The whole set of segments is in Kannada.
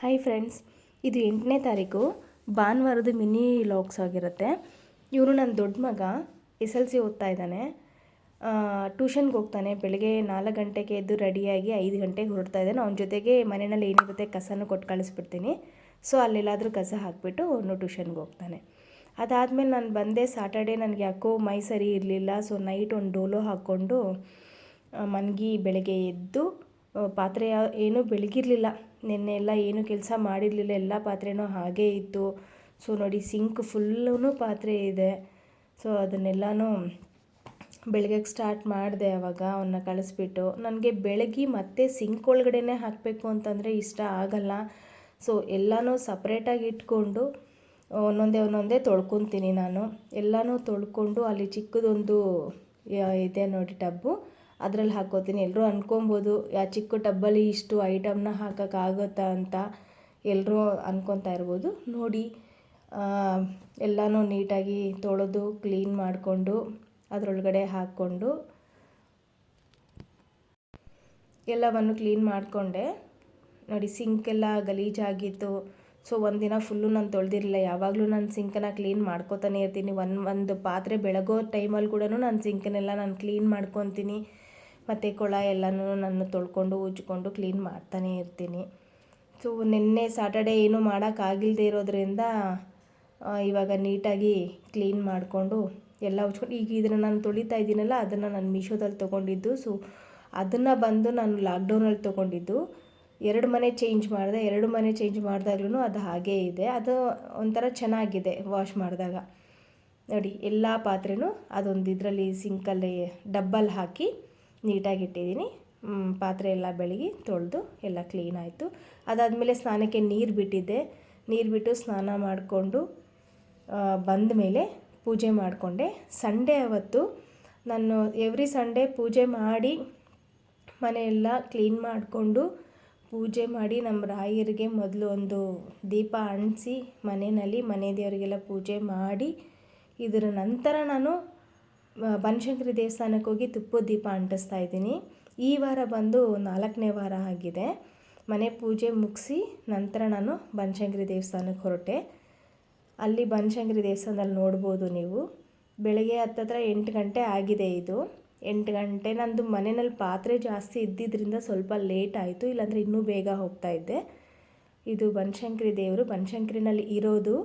ಹಾಯ್ ಫ್ರೆಂಡ್ಸ್ ಇದು ಎಂಟನೇ ತಾರೀಕು. ಭಾನುವಾರದ ಮಿನಿ ಲಾಕ್ಸ್ ಆಗಿರುತ್ತೆ. ಇವರು ನನ್ನ ದೊಡ್ಡ ಮಗ, ಎಸ್ ಎಲ್ ಸಿ ಓದ್ತಾ ಇದ್ದಾನೆ. ಟ್ಯೂಷನ್ಗೆ ಹೋಗ್ತಾನೆ. ಬೆಳಗ್ಗೆ ನಾಲ್ಕು ಗಂಟೆಗೆ ಎದ್ದು ರೆಡಿಯಾಗಿ ಐದು ಗಂಟೆಗೆ ಹೊರಡ್ತಾ ಇದ್ದಾನೆ. ಅವನ ಜೊತೆಗೆ ಮನೆಯಲ್ಲಿ ಏನಿರುತ್ತೆ ಕಸನೂ ಕೊಟ್ಟು ಕಳಿಸ್ಬಿಡ್ತೀನಿ. ಸೊ ಅಲ್ಲೆಲ್ಲಾದರೂ ಕಸ ಹಾಕಿಬಿಟ್ಟು ಅವನು ಟ್ಯೂಷನ್ಗೆ ಹೋಗ್ತಾನೆ. ಅದಾದಮೇಲೆ ನಾನು ಬಂದೆ. ಸಾಟರ್ಡೆ ನನಗೆ ಯಾಕೋ ಮೈ ಸರಿ ಇರಲಿಲ್ಲ. ಸೊ ನೈಟ್ ಒಂದು ಡೋಲೋ ಹಾಕ್ಕೊಂಡು ಮನ್ಗಿ ಬೆಳಗ್ಗೆ ಎದ್ದು ಪಾತ್ರೆ ಏನೂ ಬೆಳಗಿರಲಿಲ್ಲ. ನಿನ್ನೆ ಎಲ್ಲ ಏನು ಕೆಲಸ ಮಾಡಿರಲಿಲ್ಲ. ಎಲ್ಲ ಪಾತ್ರೆನೂ ಹಾಗೇ ಇತ್ತು. ಸೊ ನೋಡಿ ಸಿಂಕ್ ಫುಲ್ಲೂ ಪಾತ್ರೆ ಇದೆ. ಸೊ ಅದನ್ನೆಲ್ಲನೂ ಬೆಳಗ್ಗೆ ಸ್ಟಾರ್ಟ್ ಮಾಡಿದೆ ಆವಾಗ ಅವನ್ನ ಕಳಿಸ್ಬಿಟ್ಟು. ನನಗೆ ಬೆಳಗ್ಗೆ ಮತ್ತೆ ಸಿಂಕ್ ಒಳಗಡೆನೇ ಹಾಕಬೇಕು ಅಂತಂದರೆ ಇಷ್ಟ ಆಗಲ್ಲ. ಸೊ ಎಲ್ಲನೂ ಸಪ್ರೇಟಾಗಿ ಇಟ್ಕೊಂಡು ಒಂದೊಂದೇ ಒಂದೊಂದೇ ತೊಳ್ಕೊತೀನಿ ನಾನು. ಎಲ್ಲನೂ ತೊಳ್ಕೊಂಡು ಅಲ್ಲಿ ಚಿಕ್ಕದೊಂದು ಇದೆ ನೋಡಿ, ಟಬ್ಬು. ಅದ್ರಲ್ಲಿ ಹಾಕೋತೀನಿ ಎಲ್ಲರೂ ಅಂದ್ಕೊಬೋದು ಯಾ ಚಿಕ್ಕ ಟಬ್ಬಲ್ಲಿ ಇಷ್ಟು ಐಟಮ್ನ ಹಾಕೋಕ್ಕಾಗುತ್ತಾ ಅಂತ ಎಲ್ಲರೂ ಅಂದ್ಕೊತಾ ಇರ್ಬೋದು. ನೋಡಿ ಎಲ್ಲನೂ ನೀಟಾಗಿ ತೊಳೆದು ಕ್ಲೀನ್ ಮಾಡಿಕೊಂಡು ಅದರೊಳಗಡೆ ಹಾಕ್ಕೊಂಡು ಎಲ್ಲವನ್ನು ಕ್ಲೀನ್ ಮಾಡಿಕೊಂಡೆ. ನೋಡಿ, ಸಿಂಕೆಲ್ಲ ಗಲೀಜಾಗಿತ್ತು ಸೊ, ಒಂದಿನ ಫುಲ್ಲು ನಾನು ತೊಳೆದಿರಲಿಲ್ಲ. ಯಾವಾಗಲೂ ನಾನು ಸಿಂಕನ್ನು ಕ್ಲೀನ್ ಮಾಡ್ಕೋತಾನೆ ಇರ್ತೀನಿ. ಒಂದು ಒಂದು ಪಾತ್ರೆ ಬೆಳಗೋ ಟೈಮಲ್ಲಿ ಕೂಡ ನಾನು ಸಿಂಕನ್ನೆಲ್ಲ ನಾನು ಕ್ಲೀನ್ ಮಾಡ್ಕೊತೀನಿ. ಮತ್ತು ಕೊಳ ಎಲ್ಲನೂ ನಾನು ತೊಳ್ಕೊಂಡು ಉಜ್ಕೊಂಡು ಕ್ಲೀನ್ ಮಾಡ್ತಾನೇ ಇರ್ತೀನಿ. ಸೊ ನಿನ್ನೆ ಸಾಟರ್ಡೆ ಏನೂ ಮಾಡೋಕ್ಕಾಗಿಲ್ಲದೆ ಇರೋದ್ರಿಂದ ಇವಾಗ ನೀಟಾಗಿ ಕ್ಲೀನ್ ಮಾಡಿಕೊಂಡು ಎಲ್ಲ ಉಜ್ಕೊಂಡು, ಈಗ ಇದನ್ನು ನಾನು ತೊಳಿತಾ ಇದ್ದೀನಲ್ಲ, ಅದನ್ನು ನಾನು ಮೀಶೋದಲ್ಲಿ ತೊಗೊಂಡಿದ್ದು. ಸೊ ಅದನ್ನು ಬಂದು ನಾನು ಲಾಕ್ಡೌನಲ್ಲಿ ತೊಗೊಂಡಿದ್ದು. ಎರಡು ಮನೆ ಚೇಂಜ್ ಮಾಡಿದೆ, ಎರಡು ಮನೆ ಚೇಂಜ್ ಮಾಡಿದಾಗ್ಲೂ ಅದು ಹಾಗೇ ಇದೆ. ಅದು ಒಂಥರ ಚೆನ್ನಾಗಿದೆ ವಾಶ್ ಮಾಡಿದಾಗ. ನೋಡಿ, ಎಲ್ಲ ಪಾತ್ರೆನೂ ಅದೊಂದು ಇದರಲ್ಲಿ ಸಿಂಕಲ್ಲಿ ಡಬ್ಬಲ್ಲಿ ಹಾಕಿ ನೀಟಾಗಿ ಇಟ್ಟಿದ್ದೀನಿ ಪಾತ್ರೆ ಎಲ್ಲ ಬೆಳಗಿ ತೊಳೆದು ಎಲ್ಲ ಕ್ಲೀನ್ ಆಯಿತು. ಅದಾದಮೇಲೆ ಸ್ನಾನಕ್ಕೆ ನೀರು ಬಿಟ್ಟಿದ್ದೆ. ನೀರು ಬಿಟ್ಟು ಸ್ನಾನ ಮಾಡಿಕೊಂಡು ಬಂದ ಮೇಲೆ ಪೂಜೆ ಮಾಡಿಕೊಂಡೆ. ಸಂಡೇ ಅವತ್ತು ನಾನು ಎವ್ರಿ ಸಂಡೇ ಪೂಜೆ ಮಾಡಿ ಮನೆಯೆಲ್ಲ ಕ್ಲೀನ್ ಮಾಡಿಕೊಂಡು ಪೂಜೆ ಮಾಡಿ ನಮ್ಮ ರಾಯರಿಗೆ ಮೊದಲು ಒಂದು ದೀಪ ಅಂಟಿಸಿ ಮನೆಯಲ್ಲಿ ಮನೆ ದೇವರಿಗೆಲ್ಲ ಪೂಜೆ ಮಾಡಿ, ಇದರ ನಂತರ ನಾನು ಬನಶಂಕರಿ ದೇವಸ್ಥಾನಕ್ಕೆ ಹೋಗಿ ತುಪ್ಪದ ದೀಪ ಅಂಟಿಸ್ತಾ ಇದ್ದೀನಿ. ಈ ವಾರ ಬಂದು ನಾಲ್ಕನೇ ವಾರ ಆಗಿದೆ. ಮನೆ ಪೂಜೆ ಮುಗಿಸಿ ನಂತರ ನಾನು ಬನಶಂಕರಿ ದೇವಸ್ಥಾನಕ್ಕೆ ಹೊರಟೆ. ಅಲ್ಲಿ ಬನಶಂಕರಿ ದೇವಸ್ಥಾನದಲ್ಲಿ ನೋಡ್ಬೋದು ನೀವು. ಬೆಳಗ್ಗೆ ಹತ್ತತ್ರ ಎಂಟು ಗಂಟೆ ಆಗಿದೆ ಇದು. ಎಂಟು ಗಂಟೆ ನಂದು ಮನೆಯಲ್ಲಿ ಪಾತ್ರೆ ಜಾಸ್ತಿ ಇದ್ದಿದ್ದರಿಂದ ಸ್ವಲ್ಪ ಲೇಟ್ ಆಯಿತು, ಇಲ್ಲಾಂದರೆ ಇನ್ನೂ ಬೇಗ ಹೋಗ್ತಾ ಇದ್ದೆ. ಇದು ಬನಶಂಕರಿ ದೇವರು, ಬನಶಂಕರಿನಲ್ಲಿ ಇರೋದು.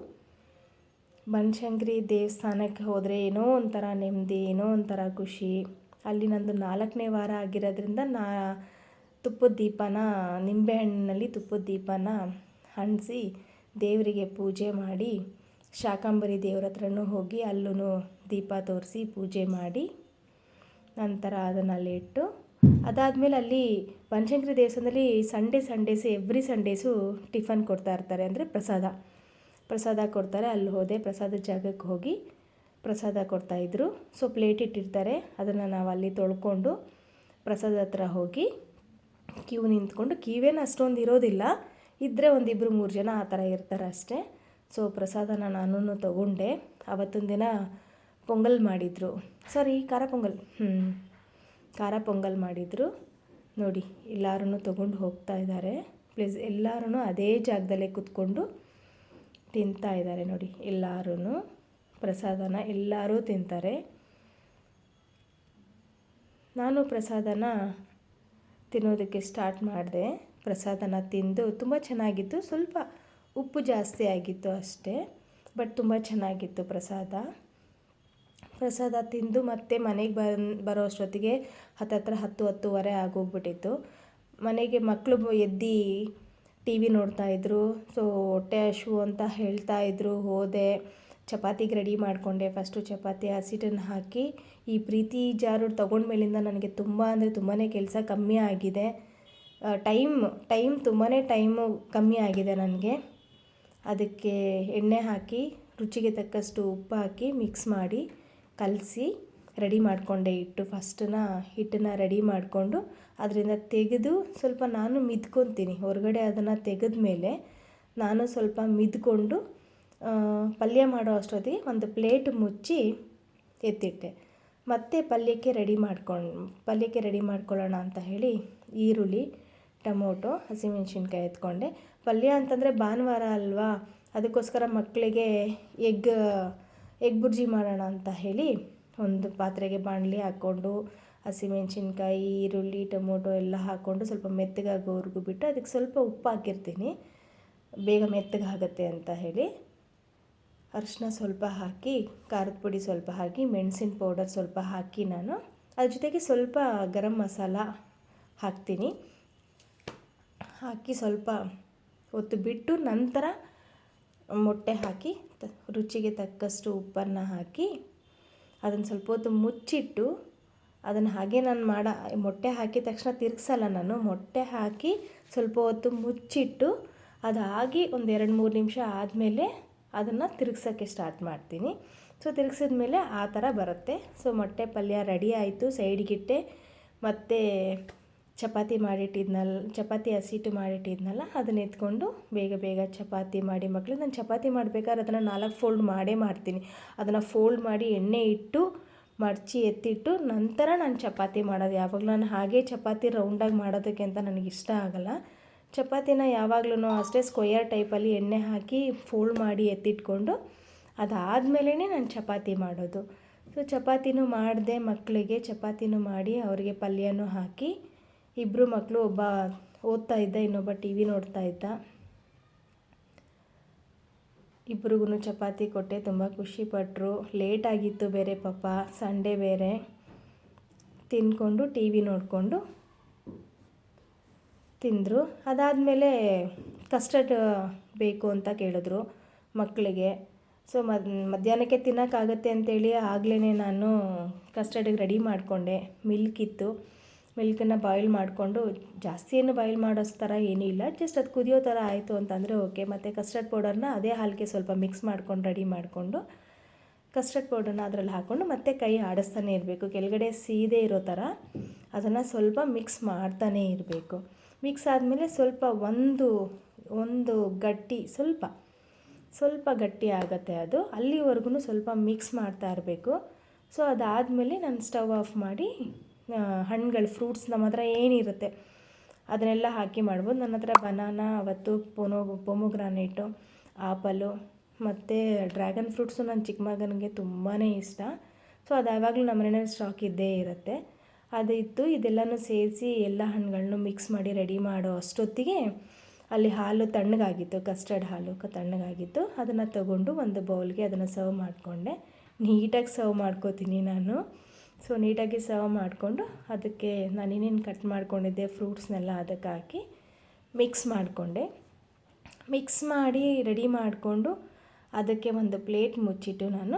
ಬನಶಂಕರಿ ದೇವಸ್ಥಾನಕ್ಕೆ ಹೋದರೆ ಏನೋ ಒಂಥರ ನೆಮ್ಮದಿ, ಏನೋ ಒಂಥರ ಖುಷಿ. ಅಲ್ಲಿ ನಂದು ನಾಲ್ಕನೇ ವಾರ ಆಗಿರೋದ್ರಿಂದ ನಾ ತುಪ್ಪದ ದೀಪನ, ನಿಂಬೆಹಣ್ಣಿನಲ್ಲಿ ತುಪ್ಪದ ದೀಪನ ಹಣಿಸಿ ದೇವರಿಗೆ ಪೂಜೆ ಮಾಡಿ ಶಾಕಾಂಬರಿ ದೇವ್ರ ಹತ್ರನೂ ಹೋಗಿ ಅಲ್ಲೂ ದೀಪ ತೋರಿಸಿ ಪೂಜೆ ಮಾಡಿ ನಂತರ ಅದನ್ನು ಅಲ್ಲಿ ಇಟ್ಟು ಅದಾದಮೇಲೆ ಅಲ್ಲಿ ಬನಶಂಕರಿ ದೇವಸ್ಥಾನದಲ್ಲಿ Sunday Sundays every Sundays tiffin ಕೊಡ್ತಾ ಇರ್ತಾರೆ ಅಂದರೆ ಪ್ರಸಾದ. ಪ್ರಸಾದ ಕೊಡ್ತಾರೆ. ಅಲ್ಲಿ ಹೋದೆ ಪ್ರಸಾದ ಜಾಗಕ್ಕೆ ಹೋಗಿ ಪ್ರಸಾದ ಕೊಡ್ತಾಯಿದ್ರು ಸೊ ಪ್ಲೇಟ್ ಇಟ್ಟಿರ್ತಾರೆ. ಅದನ್ನು ನಾವು ಅಲ್ಲಿ ತೊಳ್ಕೊಂಡು ಪ್ರಸಾದ ಹತ್ರ ಹೋಗಿ ಕ್ಯೂ ನಿಂತ್ಕೊಂಡು, ಕ್ಯೂವೇನು ಅಷ್ಟೊಂದು ಇರೋದಿಲ್ಲ. ಇದ್ದರೆ ಒಂದಿಬ್ಬರು ಮೂರು ಜನ ಆ ಥರ ಇರ್ತಾರೆ ಅಷ್ಟೇ. ಸೊ ಪ್ರಸಾದನ ನಾನು ತಗೊಂಡೆ. ಅವತ್ತೊಂದು ದಿನ ಪೊಂಗಲ್ ಮಾಡಿದರು. ಸಾರಿ ಖಾರ ಪೊಂಗಲ್. ಹ್ಞೂ ಖಾರ ಪೊಂಗಲ್ ಮಾಡಿದರು. ನೋಡಿ ಎಲ್ಲರೂ ತೊಗೊಂಡು ಹೋಗ್ತಾ ಇದ್ದಾರೆ ಪ್ಲೀಸ್ ಎಲ್ಲರೂ ಅದೇ ಜಾಗದಲ್ಲೇ ಕೂತ್ಕೊಂಡು ತಿಂತಾ ಇದ್ದಾರೆ ನೋಡಿ ಎಲ್ಲರೂ ಪ್ರಸಾದನ ಎಲ್ಲರೂ ತಿಂತಾರೆ. ನಾನು ಪ್ರಸಾದನ ತಿನ್ನೋದಕ್ಕೆ ಸ್ಟಾರ್ಟ್ ಮಾಡಿದೆ. ಪ್ರಸಾದನ ತಿಂದು ತುಂಬ ಚೆನ್ನಾಗಿತ್ತು. ಸ್ವಲ್ಪ ಉಪ್ಪು ಜಾಸ್ತಿ ಆಗಿತ್ತು ಅಷ್ಟೇ ಬಟ್ ತುಂಬ ಚೆನ್ನಾಗಿತ್ತು ಪ್ರಸಾದ. ಪ್ರಸಾದ ತಿಂದು ಮತ್ತೆ ಮನೆಗೆ ಬನ್, ಬರೋ ಅಷ್ಟೊತ್ತಿಗೆ ಹತ್ತತ್ರ ಹತ್ತು ಹತ್ತುವರೆ ಆಗೋಗ್ಬಿಟ್ಟಿತ್ತು. ಮನೆಗೆ ಮಕ್ಕಳು ಎದ್ದು ಟಿ ವಿ ನೋಡ್ತಾಯಿದ್ರು ಸೊ ಹೊಟ್ಟೆ ಹಶು ಅಂತ ಹೇಳ್ತಾಯಿದ್ರು ಹೋದೆ. ಚಪಾತಿಗೆ ರೆಡಿ ಮಾಡಿಕೊಂಡೆ. ಫಸ್ಟು ಚಪಾತಿ ಹಸಿಟ್ಟನ್ನು ಹಾಕಿ, ಈ ಪ್ರೀತಿ ಜಾರು ತೊಗೊಂಡ್ಮೇಲಿಂದ ನನಗೆ ತುಂಬ ಅಂದರೆ ತುಂಬಾ ಕೆಲಸ ಕಮ್ಮಿ ಆಗಿದೆ. ಟೈಮ್ ಟೈಮ್ ತುಂಬಾ ಟೈಮು ಕಮ್ಮಿ ಆಗಿದೆ ನನಗೆ. ಅದಕ್ಕೆ ಎಣ್ಣೆ ಹಾಕಿ, ರುಚಿಗೆ ತಕ್ಕಷ್ಟು ಉಪ್ಪು ಹಾಕಿ ಮಿಕ್ಸ್ ಮಾಡಿ, ಕಲಸಿ ರೆಡಿ ಮಾಡಿಕೊಂಡೆ ಹಿಟ್ಟು. ಫಸ್ಟನ್ನ ಹಿಟ್ಟನ್ನ ರೆಡಿ ಮಾಡಿಕೊಂಡು ಅದರಿಂದ ತೆಗೆದು ಸ್ವಲ್ಪ ನಾನು ಮಿದ್ಕೊತೀನಿ. ಹೊರಗಡೆ ಅದನ್ನು ತೆಗೆದ ಮೇಲೆ ನಾನು ಸ್ವಲ್ಪ ಮಿದ್ಕೊಂಡು ಪಲ್ಯ ಮಾಡೋ ಅಷ್ಟೊತ್ತಿಗೆ ಒಂದು ಪ್ಲೇಟ್ ಮುಚ್ಚಿ ಎತ್ತಿಟ್ಟೆ. ಮತ್ತೆ ಪಲ್ಯಕ್ಕೆ ರೆಡಿ ಮಾಡ್ಕೊಂಡು, ಪಲ್ಯಕ್ಕೆ ರೆಡಿ ಮಾಡ್ಕೊಳ್ಳೋಣ ಅಂತ ಹೇಳಿ ಈರುಳ್ಳಿ, ಟೊಮೊಟೊ, ಹಸಿಮೆಣ್ಸಿನ್ಕಾಯಿ ಎತ್ಕೊಂಡೆ. ಪಲ್ಯ ಅಂತಂದರೆ ಭಾನುವಾರ ಅಲ್ವಾ? ಅದಕ್ಕೋಸ್ಕರ ಮಕ್ಕಳಿಗೆ ಎಗ್ ಎಗ್ ಬುರ್ಜಿ ಮಾಡೋಣ ಅಂತ ಹೇಳಿ ಒಂದು ಪಾತ್ರೆಗೆ ಬಾಣಲಿ ಹಾಕ್ಕೊಂಡು ಹಸಿಮೆಣ್ಸಿನ್ಕಾಯಿ ಈರುಳ್ಳಿ, ಟೊಮೊಟೊ ಎಲ್ಲ ಹಾಕ್ಕೊಂಡು ಸ್ವಲ್ಪ ಮೆತ್ತಗಾಗೋವರೆಗೂ ಬಿಟ್ಟು ಅದಕ್ಕೆ ಸ್ವಲ್ಪ ಉಪ್ಪು ಹಾಕಿರ್ತೀನಿ. ಬೇಗ ಮೆತ್ತಗಾಗತ್ತೆ ಅಂತ ಹೇಳಿ. ಅರಿಶಿನ ಸ್ವಲ್ಪ ಹಾಕಿ, ಖಾರದ ಪುಡಿ ಸ್ವಲ್ಪ ಹಾಕಿ, ಮೆಣಸಿನ ಪೌಡರ್ ಸ್ವಲ್ಪ ಹಾಕಿ ನಾನು. ಅದ್ರ ಜೊತೆಗೆ ಸ್ವಲ್ಪ ಗರಂ ಮಸಾಲ ಹಾಕ್ತೀನಿ. ಹಾಕಿ ಸ್ವಲ್ಪ ಹೊತ್ತು ಬಿಟ್ಟು ನಂತರ ಮೊಟ್ಟೆ ಹಾಕಿ ರುಚಿಗೆ ತಕ್ಕಷ್ಟು ಉಪ್ಪನ್ನು ಹಾಕಿ ಅದನ್ನು ಸ್ವಲ್ಪ ಹೊತ್ತು ಮುಚ್ಚಿಟ್ಟು ಅದನ್ನು ಹಾಗೆ ನಾನು ಮಾಡ, ಮೊಟ್ಟೆ ಹಾಕಿದ ತಕ್ಷಣ ತಿರುಗಿಸಲ್ಲ ನಾನು, ಮೊಟ್ಟೆ ಹಾಕಿ ಸ್ವಲ್ಪ ಹೊತ್ತು ಮುಚ್ಚಿಟ್ಟು ಅದಾಗಿ ಒಂದು ಎರಡು ಮೂರು ನಿಮಿಷ ಆದಮೇಲೆ ಅದನ್ನು ತಿರುಗ್ಸೋಕ್ಕೆ ಸ್ಟಾರ್ಟ್ ಮಾಡ್ತೀನಿ. ಸೊ ತಿರುಗಿಸಿದ ಮೇಲೆ ಆ ಥರ ಬರುತ್ತೆ. ಸೊ ಮೊಟ್ಟೆ ಪಲ್ಯ ರೆಡಿ ಆಯಿತು ಸೈಡ್ಗಿಟ್ಟೆ ಮತ್ತು ಚಪಾತಿ ಮಾಡಿಟ್ಟಿದ್ನಲ್ಲ, ಚಪಾತಿ ಹಸಿಟ್ಟು ಮಾಡಿಟ್ಟಿದ್ನಲ್ಲ, ಅದನ್ನ ಎತ್ಕೊಂಡು ಬೇಗ ಬೇಗ ಚಪಾತಿ ಮಾಡಿ ಮಕ್ಕಳು ನಾನು ಚಪಾತಿ ಮಾಡಬೇಕಾದ್ರೆ ಅದನ್ನು ನಾಲ್ಕು ಫೋಲ್ಡ್ ಮಾಡೇ ಮಾಡ್ತೀನಿ. ಅದನ್ನು ಫೋಲ್ಡ್ ಮಾಡಿ ಎಣ್ಣೆ ಇಟ್ಟು ಮಡಚಿ ಎತ್ತಿಟ್ಟು ನಂತರ ನಾನು ಚಪಾತಿ ಮಾಡೋದು. ಯಾವಾಗಲೂ ನಾನು ಹಾಗೆ ಚಪಾತಿ ರೌಂಡಾಗಿ ಮಾಡೋದಕ್ಕೆ ಅಂತ ನನಗೆ ಇಷ್ಟ ಆಗಲ್ಲ. ಚಪಾತಿನ ಯಾವಾಗಲೂ ಅಷ್ಟೇ ಸ್ಕ್ವಯರ್ ಟೈಪಲ್ಲಿ ಎಣ್ಣೆ ಹಾಕಿ ಫೋಲ್ಡ್ ಮಾಡಿ ಎತ್ತಿಟ್ಕೊಂಡು ಅದಾದಮೇಲೆ ನಾನು ಚಪಾತಿ ಮಾಡೋದು. ಸೊ ಚಪಾತಿನೂ ಮಾಡಿದೆ ಮಕ್ಕಳಿಗೆ ಚಪಾತಿನೂ ಮಾಡಿ ಅವರಿಗೆ ಪಲ್ಯನೂ ಹಾಕಿ ಇಬ್ಬರು ಮಕ್ಕಳು ಒಬ್ಬ ಓದ್ತಾ ಇದ್ದ, ಇನ್ನೊಬ್ಬ ಟಿ ವಿ ನೋಡ್ತಾ ಇದ್ದ. ಇಬ್ರಿಗೂ ಚಪಾತಿ ಕೊಟ್ಟೆ, ತುಂಬ ಖುಷಿಪಟ್ಟರು ಲೇಟಾಗಿತ್ತು ಬೇರೆ ಪಾಪ, ಸಂಡೇ ಬೇರೆ. ತಿಂದ್ಕೊಂಡು ಟಿ ವಿ ನೋಡಿಕೊಂಡು ತಿಂದರು. ಅದಾದಮೇಲೆ ಕಸ್ಟರ್ಡ್ ಬೇಕು ಅಂತ ಕೇಳಿದ್ರು ಮಕ್ಕಳಿಗೆ ಸೊ, ಮದ್, ಮಧ್ಯಾಹ್ನಕ್ಕೆ ತಿನ್ನೋಕ್ಕಾಗತ್ತೆ ಅಂತೇಳಿ ಆಗಲೇ ನಾನು ಕಸ್ಟರ್ಡಿಗೆ ರೆಡಿ ಮಾಡಿಕೊಂಡೆ. ಮಿಲ್ಕ್ ಇತ್ತು. ಮಿಲ್ಕನ್ನು ಬಾಯ್ಲ್ ಮಾಡಿಕೊಂಡು ಜಾಸ್ತಿ ಏನು ಬಾಯ್ಲ್ ಮಾಡೋಸ್ ಥರ ಏನೂ ಇಲ್ಲ, ಜಸ್ಟ್ ಅದು ಕುದಿಯೋ ಥರ ಆಯಿತು ಅಂತಂದರೆ ಓಕೆ. ಮತ್ತು ಕಸ್ಟರ್ಡ್ ಪೌಡರ್ನ ಅದೇ ಹಾಲಿಗೆ ಸ್ವಲ್ಪ ಮಿಕ್ಸ್ ಮಾಡ್ಕೊಂಡು ರೆಡಿ ಮಾಡಿಕೊಂಡು ಕಸ್ಟರ್ಡ್ ಪೌಡರ್ನ ಅದರಲ್ಲಿ ಹಾಕ್ಕೊಂಡು ಮತ್ತೆ ಕೈ ಆಡಿಸ್ತಾನೆ ಇರಬೇಕು. ಕೆಳಗಡೆ ಸೀದೆ ಇರೋ ಥರ ಅದನ್ನು ಸ್ವಲ್ಪ ಮಿಕ್ಸ್ ಮಾಡ್ತಾನೇ ಇರಬೇಕು. ಮಿಕ್ಸ್ ಆದಮೇಲೆ ಸ್ವಲ್ಪ ಒಂದು ಒಂದು ಗಟ್ಟಿ, ಸ್ವಲ್ಪ ಸ್ವಲ್ಪ ಗಟ್ಟಿ ಆಗುತ್ತೆ ಅದು. ಅಲ್ಲಿವರೆಗೂ ಸ್ವಲ್ಪ ಮಿಕ್ಸ್ ಮಾಡ್ತಾ ಇರಬೇಕು. ಸೊ ಅದಾದಮೇಲೆ ನಾನು ಸ್ಟವ್ ಆಫ್ ಮಾಡಿ ಹಣ್ಣುಗಳು ಫ್ರೂಟ್ಸ್ ನಮ್ಮ ಹತ್ರ ಏನಿರುತ್ತೆ, ಅದನ್ನೆಲ್ಲ ಹಾಕಿ ಮಾಡ್ಬೋದು. ನನ್ನ ಹತ್ರ ಬನಾನಾ ಅವತ್ತು ಪೊನೋ ಪೊಮೊಗ್ರಾನೇಟು ಆಪಲು ಮತ್ತು ಡ್ರ್ಯಾಗನ್ ಫ್ರೂಟ್ಸು ನನ್ನ ಚಿಕ್ಕ ಮಗನಿಗೆ ತುಂಬಾ ಇಷ್ಟ. ಸೊ ಅದು ಯಾವಾಗಲೂ ನಮ್ಮ ಮನೇಲಿ ಸ್ಟಾಕ್ ಇದ್ದೇ ಇರುತ್ತೆ. ಅದು ಇತ್ತು. ಇದೆಲ್ಲನೂ ಸೇರಿಸಿ ಎಲ್ಲ ಹಣ್ಣುಗಳನ್ನು ಮಿಕ್ಸ್ ಮಾಡಿ ರೆಡಿ ಮಾಡೋ ಅಷ್ಟೊತ್ತಿಗೆ ಅಲ್ಲಿ ಹಾಲು ತಣ್ಣಗಾಗಿತ್ತು ಕಸ್ಟರ್ಡ್ ಹಾಲು ತಣ್ಣಗಾಗಿತ್ತು. ಅದನ್ನು ತಗೊಂಡು ಒಂದು ಬೌಲ್ಗೆ ಅದನ್ನು ಸರ್ವ್ ಮಾಡಿಕೊಂಡೆ. ನೀಟಾಗಿ ಸರ್ವ್ ಮಾಡ್ಕೋತೀನಿ ನಾನು. ಸೊ ನೀಟಾಗಿ ಸರ್ವ್ ಮಾಡಿಕೊಂಡು ಅದಕ್ಕೆ ನಾನು ಇನ್ನೇನು ಕಟ್ ಮಾಡ್ಕೊಂಡಿದ್ದೆ ಫ್ರೂಟ್ಸ್ನೆಲ್ಲ ಅದಕ್ಕೆ ಹಾಕಿ ಮಿಕ್ಸ್ ಮಾಡಿಕೊಂಡೆ. ಮಿಕ್ಸ್ ಮಾಡಿ ರೆಡಿ ಮಾಡಿಕೊಂಡು ಅದಕ್ಕೆ ಒಂದು ಪ್ಲೇಟ್ ಮುಚ್ಚಿಟ್ಟು ನಾನು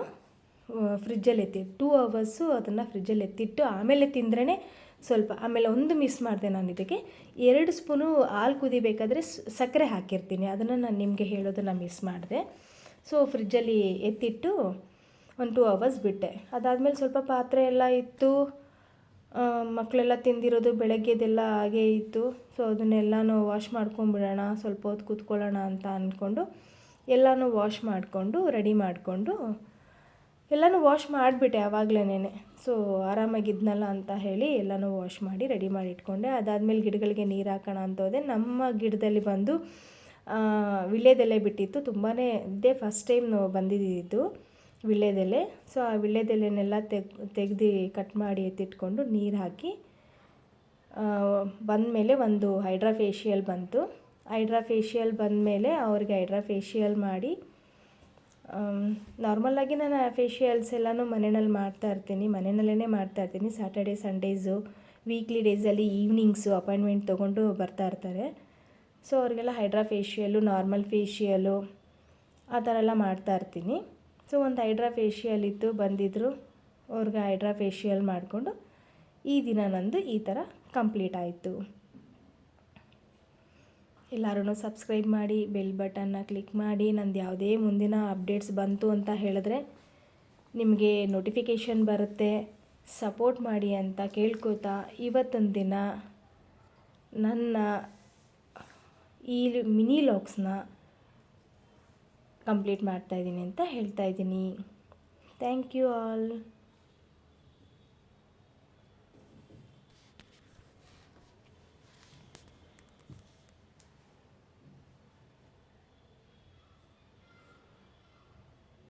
ಫ್ರಿಜ್ಜಲ್ಲಿ ಎತ್ತಿ ಟೂ ಅವರ್ಸು ಅದನ್ನು ಫ್ರಿಜ್ಜಲ್ಲಿ ಎತ್ತಿಟ್ಟು ಆಮೇಲೆ ತಿಂದ್ರೇ ಸ್ವಲ್ಪ, ಆಮೇಲೆ ಒಂದು ಮಿಸ್ ಮಾಡಿದೆ ನಾನು ಇದಕ್ಕೆ. ಎರಡು ಸ್ಪೂನು ಹಾಲು ಕುದಿಬೇಕಾದ್ರೆ ಸಕ್ಕರೆ ಹಾಕಿರ್ತೀನಿ. ಅದನ್ನು ನಾನು ನಿಮಗೆ ಹೇಳೋದನ್ನು ಮಿಸ್ ಮಾಡಿದೆ. ಸೊ ಫ್ರಿಜ್ಜಲ್ಲಿ ಎತ್ತಿಟ್ಟು ಒಂದು ಟೂ ಅವರ್ಸ್ ಬಿಟ್ಟೆ. ಅದಾದಮೇಲೆ ಸ್ವಲ್ಪ ಪಾತ್ರೆ ಎಲ್ಲ ಇತ್ತು. ಮಕ್ಕಳೆಲ್ಲ ತಿಂದಿರೋದು ಬೆಳಗ್ಗೆದೆಲ್ಲ ಹಾಗೇ ಇತ್ತು. ಸೊ ಅದನ್ನೆಲ್ಲನೂ ವಾಶ್ ಮಾಡ್ಕೊಂಬಿಡೋಣ, ಸ್ವಲ್ಪ ಹೊತ್ತು ಕೂತ್ಕೊಳ್ಳೋಣ ಅಂತ ಅಂದ್ಕೊಂಡು ಎಲ್ಲನೂ ವಾಶ್ ಮಾಡಿಕೊಂಡು ರೆಡಿ ಮಾಡಿಕೊಂಡು ಎಲ್ಲನೂ ವಾಶ್ ಮಾಡಿಬಿಟ್ಟೆ ಆವಾಗಲೇ ಸೊ ಆರಾಮಾಗಿದ್ನಲ್ಲ ಅಂತ ಹೇಳಿ ಎಲ್ಲನೂ ವಾಶ್ ಮಾಡಿ ರೆಡಿ ಮಾಡಿ ಇಟ್ಕೊಂಡೆ. ಅದಾದಮೇಲೆ ಗಿಡಗಳಿಗೆ ನೀರು ಹಾಕೋಣ ಅಂತ ಹೋದೆ. ನಮ್ಮ ಗಿಡದಲ್ಲಿ ಬಂದು ವಿಳ್ಯದೆಲೆ ಬಿಟ್ಟಿತ್ತು. ತುಂಬಾ ಇದೇ ಫಸ್ಟ್ ಟೈಮ್ ಬಂದಿದ್ದಿದ್ದು ವಿಳ್ಯದೆಲೆ. ಸೊ ಆ ವಿಳ್ಯದೆಲೆನೆಲ್ಲ ತೆಗ್, ತೆಗ್ದು ಕಟ್ ಮಾಡಿ ಎತ್ತಿಟ್ಕೊಂಡು ನೀರು ಹಾಕಿ ಬಂದಮೇಲೆ ಒಂದು ಹೈಡ್ರಾ ಫೇಶಿಯಲ್ ಬಂತು. ಹೈಡ್ರಾ ಫೇಶಿಯಲ್ ಬಂದಮೇಲೆ ಅವ್ರಿಗೆ ಹೈಡ್ರಾ ಫೇಶಿಯಲ್ ಮಾಡಿ ನಾರ್ಮಲಾಗಿ ನಾನು ಫೇಶಿಯಲ್ಸ್ ಎಲ್ಲನೂ ಮನೆಯಲ್ಲಿ ಮಾಡ್ತಾ ಇರ್ತೀನಿ. ಮನೆಯಲ್ಲೇ ಮಾಡ್ತಾ ಇರ್ತೀನಿ. ಸ್ಯಾಟರ್ಡೇ ಸಂಡೇಸು ವೀಕ್ಲಿ ಡೇಸಲ್ಲಿ ಈವ್ನಿಂಗ್ಸು ಅಪಾಯಿಂಟ್ಮೆಂಟ್ ತೊಗೊಂಡು ಬರ್ತಾ ಇರ್ತಾರೆ. ಸೊ ಅವ್ರಿಗೆಲ್ಲ ಹೈಡ್ರಾ ಫೇಶಿಯಲು ನಾರ್ಮಲ್ ಫೇಶಿಯಲು ಆ ಥರ ಎಲ್ಲ ಮಾಡ್ತಾ ಇರ್ತೀನಿ. ಸೊ ಒಂದು ಹೈಡ್ರಾ ಫೇಶಿಯಲ್ ಇತ್ತು ಬಂದಿದ್ದರು ಅವ್ರಿಗೆ ಹೈಡ್ರಾ ಫೇಶಿಯಲ್ ಮಾಡಿಕೊಂಡು ಈ ದಿನ ನಂದು ಈ ಥರ ಕಂಪ್ಲೀಟ್ ಆಯಿತು. ಎಲ್ಲರೂ ಸಬ್ಸ್ಕ್ರೈಬ್ ಮಾಡಿ, ಬೆಲ್ ಬಟನ್ನ ಕ್ಲಿಕ್ ಮಾಡಿ, ನಂದು ಯಾವುದೇ ಮುಂದಿನ ಅಪ್ಡೇಟ್ಸ್ ಬಂತು ಅಂತ ಹೇಳಿದ್ರೆ ನಿಮಗೆ ನೋಟಿಫಿಕೇಷನ್ ಬರುತ್ತೆ. ಸಪೋರ್ಟ್ ಮಾಡಿ ಅಂತ ಕೇಳ್ಕೊತಾ ಇವತ್ತೊಂದು ದಿನ ನನ್ನ ಈ ಮಿನಿ ಲಾಕ್ಸ್ನ ಕಂಪ್ಲೀಟ್ ಮಾಡ್ತಾಯಿದ್ದೀನಿ ಅಂತ ಹೇಳ್ತಾ ಇದ್ದೀನಿ. Thank you all